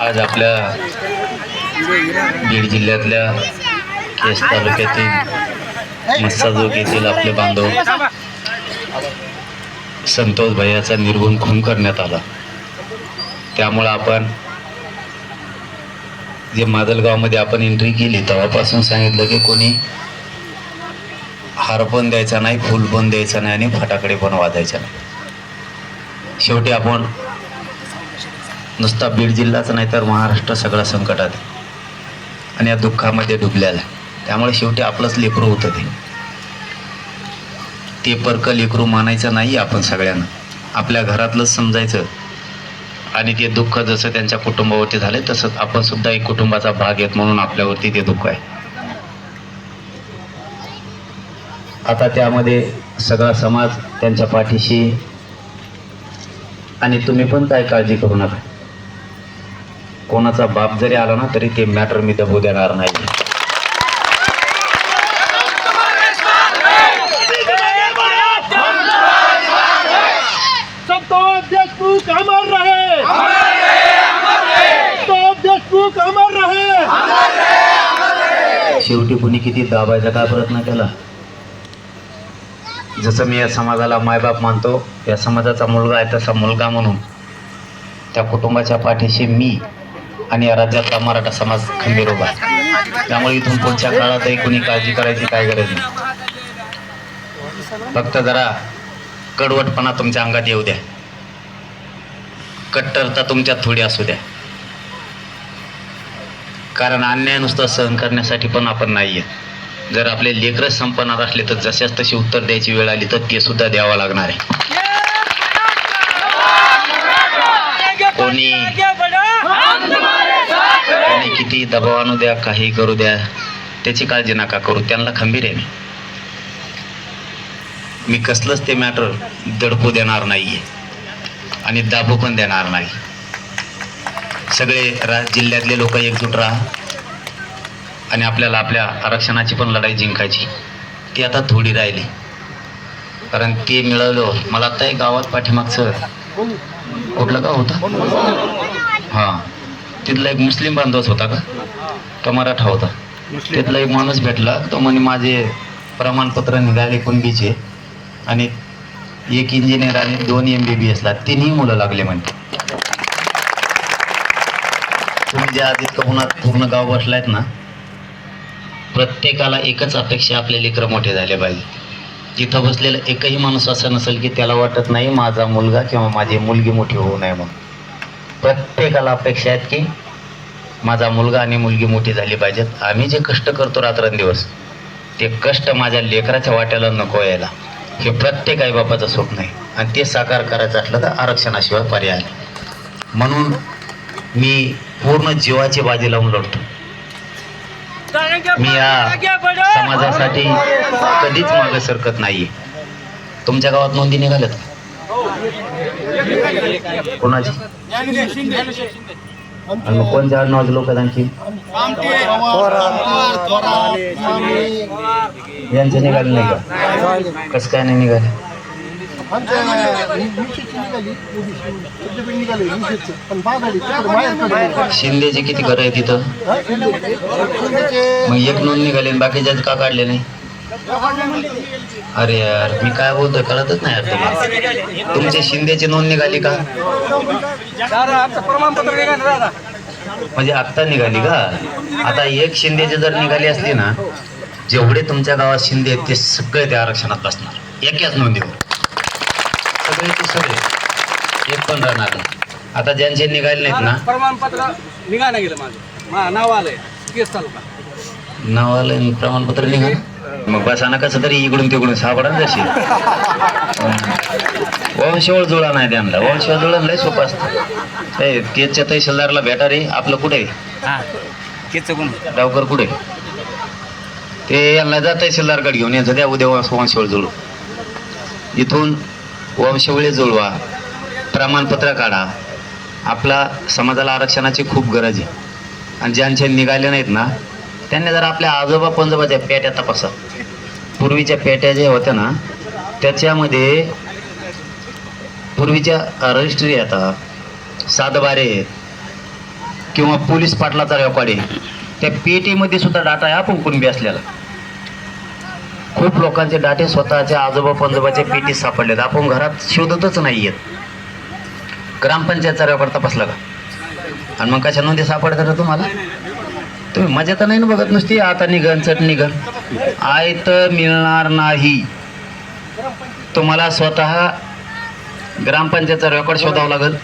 आज आपल्या बीड जिल्ह्यातल्या केस तालुक्यातील मस्साजोग येथील आपले बांधव संतोष भैयाचा निर्गुण खून करण्यात आला. त्यामुळं आपण जे मादलगावमध्ये आपण एंट्री केली तेव्हापासून सांगितलं की कोणी हार पण द्यायचा नाही फुल पण द्यायचा नाही आणि फटाकडे पण वाजायचा नाही. शेवटी आपण नुसता बीड जिल्हाच नाही तर महाराष्ट्र सगळा संकटात आहे. आणि या दुःखामध्ये डुबलेला आहे. त्यामुळे शेवटी आपलंच लेकरू होतं ते. ते परक लेकरू मानायचं नाही आपण सगळ्यांना. आपल्या घरातलंच समजायचं. आणि ते दुःख जसं त्यांच्या कुटुंबावरती झाले तसंच आपण सुद्धा एक कुटुंबाचा भाग आहेत म्हणून आपल्यावरती ते दुःख आहे. आता त्यामध्ये सगळा समाज त्यांच्या पाठीशी आणि तुम्ही पण काय काळजी करू नका. कोणाचा बाप जरी आला ना तरी ते मॅटर मी दबू देणार नाही. शेवटी कुणी किती दाबायचा काय प्रयत्न केला? जसं मी या समाजाला मायबाप मानतो या समाजाचा मुलगा आहे तसा मुलगा म्हणून त्या कुटुंबाच्या पाठीशी मी आणि या राज्यातला मराठा समाज खंबीर उभा आहे. त्यामुळे इथून पुढच्या काळातही कुणी काळजी करायची काय गरज नाही. फक्त जरा कडवटपणा तुमच्या अंगात येऊ द्या. कट्टरता तुमच्यात थोडी असू द्या. कारण अन्याय नुसतं सहन करण्यासाठी पण आपण नाही आहे जर आपले लेकर संपणार असले तर जशाच तशी उत्तर द्यायची वेळ आली तर ते सुद्धा द्यावं लागणार आहे. कोणी किती दबाव आणू द्या काही करू द्या त्याची काळजी नका करू त्यांना खंबीर आहे मी. मी कसलंच ते मॅटर दडपू देणार नाहीये आणि दाबू पण देणार नाही. सगळे रा जिल्ह्यातले लोक एकजूट राहा आणि आपल्याला आपल्या आरक्षणाची पण लढाई जिंकायची. ती आता थोडी राहिली. कारण ते मिळवलं मला आता एक गावात पाठीमागचं कुठलं गाव होतं? हां. तिथला एक मुस्लिम बांधवच होता का? का मराठा होता. तिथला एक माणूस भेटला. तो म्हणे माझे प्रमाणपत्र निघाले कुणबीचे आणि एक इंजिनियर आणि दोन एम बी बी एसला तिन्ही मुलं लागले म्हणते तुम्ही ज्या आधी उन्हात पूर्ण गाव बसलायत ना प्रत्येकाला एकच अपेक्षा आपले लेकरं मोठे झाले पाहिजे. तिथं बसलेलं एकही माणूस असं नसेल की त्याला वाटत नाही माझा मुलगा किंवा माझी मुलगी मोठी होऊ नये म्हणून. प्रत्येकाला अपेक्षा आहेत की माझा मुलगा आणि मुलगी मोठी झाली पाहिजेत. आम्ही जे कष्ट करतो रात्रंदिवस ते कष्ट माझ्या लेकराच्या वाट्याला नको यायला. हे प्रत्येक आईबापाचं स्वप्न आहे. आणि ते साकार करायचं असलं तर आरक्षणाशिवाय पर्याय नाही. म्हणून मी पूर्ण जीवाची बाजी लावून लढतो. मी या समाजासाठी कधीच मागे सरकत नाही तुमच्या गावात नोंदी निघाल्यात कोणाची? आणि मग कोणत्या आडनावाचे लोक त्यांची यांचे निघाले नाही का? कसं काय नाही निघाले? शिंदेचे किती घर आहे तिथं मग एक नोंद निघाली बाकीच्या का काढले नाही? अरे यार मी काय बोलतोय कळतच नाही यार तुला. तुमच्या शिंदेची नोंद निघाली का? म्हणजे आत्ता निघाली का? आता एक शिंदेची जर निघाली असली ना जेवढे तुमच्या गावात शिंदे आहेत ते सगळे त्या आरक्षणात बसणार. एकाच नोंदीवर. सगळे ते सगळे. एक पण राहणार नाही. आता ज्यांचे निघाले नाहीत ना प्रमाणपत्र निघालं गेलं माझं. नाव आलंय. केस नावाला आणि प्रमाणपत्र निघाल? मग बसाना कसं तरी इकडून तिकडून सापडा जशी वंशवळ जुळा नाही त्यांना. वंशवळ जुळा लय सोपं असतं. ए, तेच्या तहसीलदारला भेटा रे. आपलं कुठे डावकर कुठे ते यांना जा तहसीलदारकडे घेऊन यायचं द्या उद्या वंश- वंशवळ जुळू. इथून वंशवळी जुळवा. प्रमाणपत्र काढा. आपला समाजाला आरक्षणाची खूप गरज आहे. आणि ज्यांचे निघाले नाहीत ना त्यांनी जर आपल्या आजोबा पंजोबाच्या पेट्या तपासा. पूर्वीच्या पेट्या ज्या होत्या ना त्याच्यामध्ये पूर्वीच्या रजिस्ट्री आता सातबारे आहेत किंवा पोलीस पाटलाचा रेकॉर्ड आहे. त्या पेटीमध्ये सुद्धा डाटा आहे आपण कुणबी असलेला. खूप लोकांचे डाटे स्वतःच्या आजोबा पंजोबाच्या पेटीत सापडलेत. आपण घरात शोधतच नाही आहेत ग्रामपंचायतचा रेकॉर्ड तपासला का? आणि मग कशा नोंदी सापडतात तुम्हाला? तुम्ही मजा तर नाही ना बघत नसती? आता निघन चट निघन. आय तर मिळणार नाही. तुम्हाला स्वतः ग्रामपंचायतचा रेकॉर्ड शोधावा लागेल.